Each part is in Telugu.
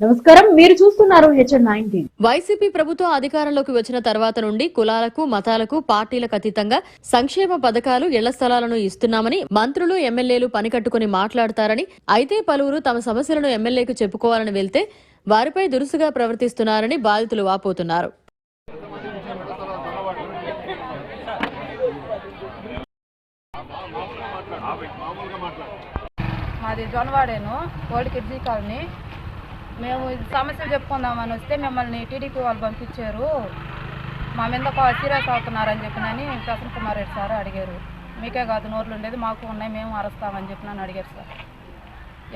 నమస్కారం. మీరు చూస్తున్నారు వైసీపీ ప్రభుత్వం అధికారంలోకి వచ్చిన తర్వాత నుండి కులాలకు మతాలకు పార్టీలకు అతీతంగా సంక్షేమ పథకాలు ఇళ్ళ స్థలాలను ఇస్తున్నామని మంత్రులు ఎమ్మెల్యేలు పనికట్టుకుని మాట్లాడతారని అయితే పలువురు తమ సమస్యలను ఎమ్మెల్యేకు చెప్పుకోవాలని వెళ్తే వారిపై దురుసుగా ప్రవర్తిస్తున్నారని బాధితులు వాపోతున్నారు. మాది జొనవాడేను ఓల్డ్ కిడ్జీ కాలనీ. మేము సమస్యలు చెప్పుకుందామని వస్తే మిమ్మల్ని టీడీపీ వాళ్ళు పంపించారు. మా మీద సీరియస్ అవుతున్నారని చెప్పినని ప్రసన్న కుమార్ రెడ్డి సార్ అడిగారు. మీకే కాదు నోర్లు ఉండేది మాకు ఉన్నాయి మేము అరుస్తామని చెప్పినని అడిగారు సార్.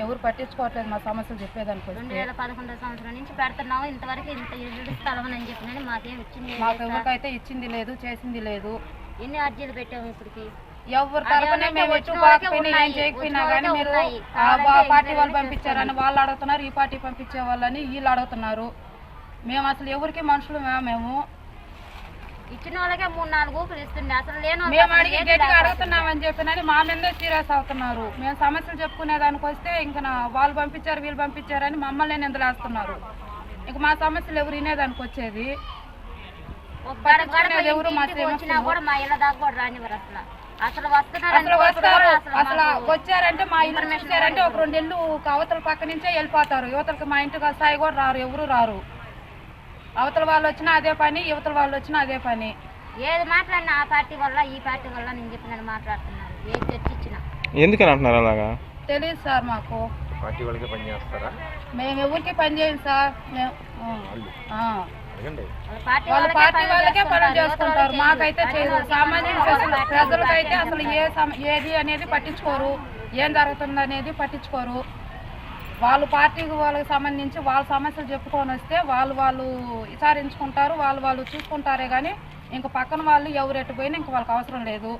ఎవరు పట్టించుకోవట్లేదు మా సమస్యలు చెప్పేదానికి రెండు వేల పదకొండో సంవత్సరం నుంచి పెడుతున్నాము ఇంతవరకు ఇంత ఇల్లు స్థలం అని చెప్పినని మాకేం ఇచ్చింది మాకు ఎవరికైతే ఇచ్చింది లేదు చేసింది లేదు. ఎన్ని అర్జీలు పెట్టాము ఇప్పటికి? ఎవరి తరపునే మేము ఎటు వచ్చిన పోకపోయినా వాళ్ళకే ఏం చేయకపోయినా కానీ మీరు ఆ పార్టీ వాళ్ళు పంపించారని వాళ్ళు అడుగుతున్నారు. ఈ పార్టీ పంపించే వాళ్ళని వీళ్ళు అడుగుతున్నారు. మేము అసలు ఎవరికి మనుషులు మేము ఇచ్చిన వాళ్ళకే మూడు నాలుగు ఊపులు అసలు లేని మేము అడిగి గట్టిగా. అడుగుతున్నామని చెప్పినని మా మీదే సీరియస్ అవుతున్నారు. మేము సమస్యలు చెప్పుకునే దానికి వస్తే ఇంకా వాళ్ళు పంపించారు వీళ్ళు పంపించారని మమ్మల్ని నిందలేస్తున్నారు. ఇంక మా సమస్యలు ఎవరు వినేదానికి వచ్చేది? ఎవరు మా? కూడా మా ఇళ్ళ దాకా కూడా రానివ్వరు అసలు. అసలు వస్తున్నారు అసలు వస్తారు. అసలు మాకు వచ్చారంటే మా ఇల్లు చూసారంటే ఒక రెండు ఇల్లు అవతల పక్క నుంచే వెళ్ళిపోతారు. యువతలకి మా ఇంటికి స్థాయి కూడా రారు. ఎవరు రారు. అవతల వాళ్ళు వచ్చినా అదే పని యువతల వాళ్ళు వచ్చినా అదే పని. ఏది మాట్లాడినా ఆ పార్టీ వల్ల ఈ పార్టీ వల్ల నేను చెప్పినని మాట్లాడుతున్నారు. ఏ చర్చించినా. ఎందుకని అంటున్నారు అలాగా? తెలియదు సార్ మాకు. పార్టీ వాళ్ళకి పని చేస్తారా? మేము ఎవరికి పని చేయం సార్. మేము ఆ. వాళ్ళ పార్టీ వాళ్ళ వాళ్ళకే పార్టీ పనులు చేసుకుంటారు, మాకైతే చేయరు. చేయరు. వాళ్ళకి సామాన్య పనులు ప్రజలు పార్టీ ప్రజలకైతే వాళ్ళు అసలు ఏ సమ- ఏది అనేది పట్టించుకోరు. ఏం జరుగుతుంది అనేది పట్టించుకోరు. వాళ్ళు పార్టీకి వాళ్ళకి సంబంధించి వాళ్ళ సమస్యలు చెప్పుకొని వస్తే వాళ్ళు వాళ్ళు విచారించుకుంటారు వాళ్ళు వాళ్ళు చూసుకుంటారే కానీ ఇంక పక్కన వాళ్ళు ఎవరు ఎటు పోయినా ఇంక వాళ్ళకి అవసరం లేదు.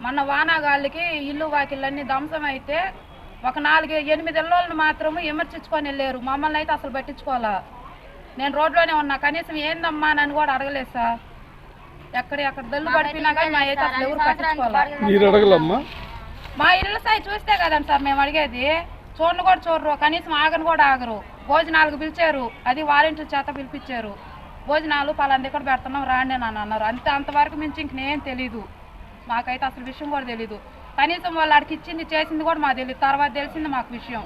మొన్న వానాగాళ్ళకి ఇల్లు వాకిళ్ళన్నీ ధ్వంసం అయితే ఒక నాలుగు ఎనిమిది ఇళ్ళని మాత్రము విమర్శించుకొని వెళ్ళారు. మమ్మల్ని అయితే అసలు పట్టించుకోవాలా? నేను రోడ్లోనే ఉన్నా. కనీసం ఏందమ్మా అని కూడా అడగలేదు సార్. ఎక్కడ ఎక్కడ దల్లు పడిపోయినా కానీ మా అయితే అసలు ఎవరు పట్టించుకోవాలా? మీరు అడగలమ్మా? మా ఇళ్ళ స్థాయి చూస్తే కదండి సార్ మేము అడిగేది. చూడను కూడా చూడరు. కనీసం ఆగను కూడా ఆగరు. భోజనాలకు పిలిచారు. అది వాలంటీర్ చేత పిలిపించారు. భోజనాలు పలాంటి ఇక్కడ పెడుతున్నాం రాండి అని అన్నారు. అంతే అంతవరకు మించి ఇంక నేను తెలీదు. మాకైతే అసలు విషయం కూడా తెలీదు. కనీసం వాళ్ళు అడికి ఇచ్చింది చేసింది కూడా మాకు తెలియదు తర్వాత తెలిసింది మాకు విషయం.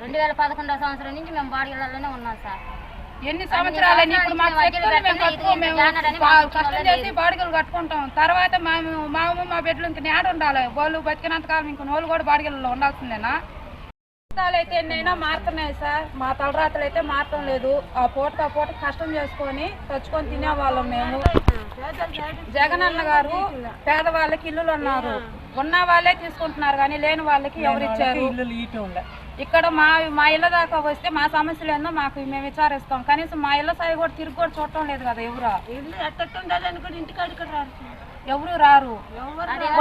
రెండు వేల పదకొండో సంవత్సరం నుంచి మేము బాడీలలోనే ఉన్నాం సార్. ఎన్ని సంవత్సరాలని ఇప్పుడు మాకు చెప్తుంది మేము కట్టుకో మేము కష్టం చేసి బాడిగలు కట్టుకుంటాం. తర్వాత మేము మేము మా బిడ్డలు ఇంక నేడ ఉండాలి. వాళ్ళు బతికినంత కాలం ఇంక నోళ్ళు కూడా బాడిగలలో ఉండాల్సిందేనా? కష్టాలు అయితే ఎన్నైనా మారుతున్నాయి సార్. మా తలరాతలు అయితే మారటం లేదు. ఆ పూట ఆ పూట కష్టం చేసుకొని తెచ్చుకొని తినేవాళ్ళం మేము. జగన్ అన్న గారు పేదవాళ్ళకి ఇల్లులు అన్నారు. ఉన్న వాళ్ళే తీసుకుంటున్నారు కానీ లేని వాళ్ళకి ఎవరు ఇచ్చారు? ఇక్కడ మా మా ఇళ్ళ దాకా వస్తే మా సమస్యలు ఏందో మాకు మేము విచారిస్తాం. కనీసం మా ఇళ్ళ సాయి కూడా తిరిగి కూడా చూడటం లేదు కదా ఎవరు? ఎవరు రారు?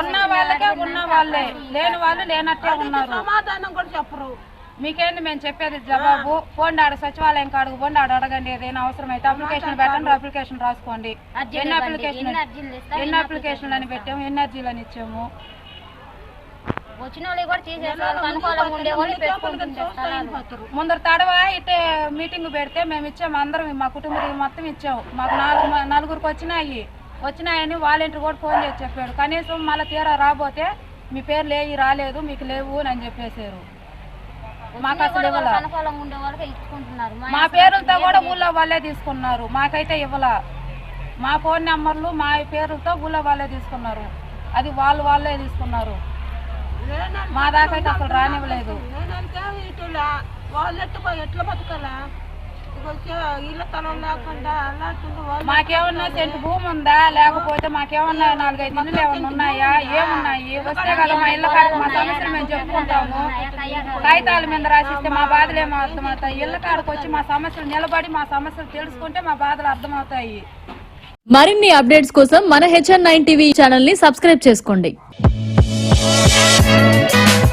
ఉన్న వాళ్ళకే ఉన్న వాళ్ళే. లేని వాళ్ళు లేనట్టే ఉన్నారు. సమాధానం కూడా చెప్పరు. మీకేంది మేము చెప్పేది జవాబు? పోండి ఆడ సచివాలయం కాడుకు పోండి ఆడ అడగండి ఏదైనా అవసరం అయితే అప్లికేషన్ పెట్టండి అప్లికేషన్ రాసుకోండి. ఎన్ని. అప్లికేషన్ ఎన్ని అప్లికేషన్లు అని పెట్టాము? ఎన్ని అర్జీలు అని ఇచ్చాము? వచ్చిన వాళ్ళు కూడా. ముందర తడవ ఇట్టే మీటింగ్ పెడితే మేము ఇచ్చాము అందరం మా కుటుంబం మొత్తం ఇచ్చాము మాకు నాలుగు నలుగురికి వచ్చినాయి. వచ్చినాయని వాలంటీర్ కూడా ఫోన్ చేసి చెప్పాడు. కనీసం మళ్ళీ తీరా రాబోతే మీ పేర్లు ఏవి రాలేదు మీకు లేవు అని చెప్పేశారు. మాకు అసలు ఇవ్వాల. మా పేర్లతో కూడా ఊళ్ళో వాళ్ళే తీసుకున్నారు. మాకైతే ఇవ్వాల. మా ఫోన్ నెంబర్లు మా పేర్లతో ఊళ్ళో వాళ్ళే తీసుకున్నారు. అది వాళ్ళు వాళ్ళే తీసుకున్నారు. మా దాకా అయితే అసలు రానివ్వలేదు. మాకేమన్నా సెంటు భూమి ఉందా? లేకపోతే మాకేమన్నా నాలుగైదు ఇల్లులు ఏమన్నా ఉన్నాయా? ఏమున్నాయి? వస్తే కదా మా ఇళ్ళ కాడ మా సమస్యలు మేము చెప్పుకుంటాము. కాగితాల మీద రాసిస్తే మా బాధలు ఏమో అర్థమవుతాయి ఇళ్ళ కాడకు వచ్చి మా సమస్యలు నిలబడి మా సమస్యలు తెలుసుకుంటే మా బాధలు అర్థమవుతాయి. మరిన్ని అప్డేట్స్ కోసం మన హెచ్ఎన్ నైన్ టీవీ ఛానల్ని సబ్స్క్రైబ్ చేసుకోండి. Thank you.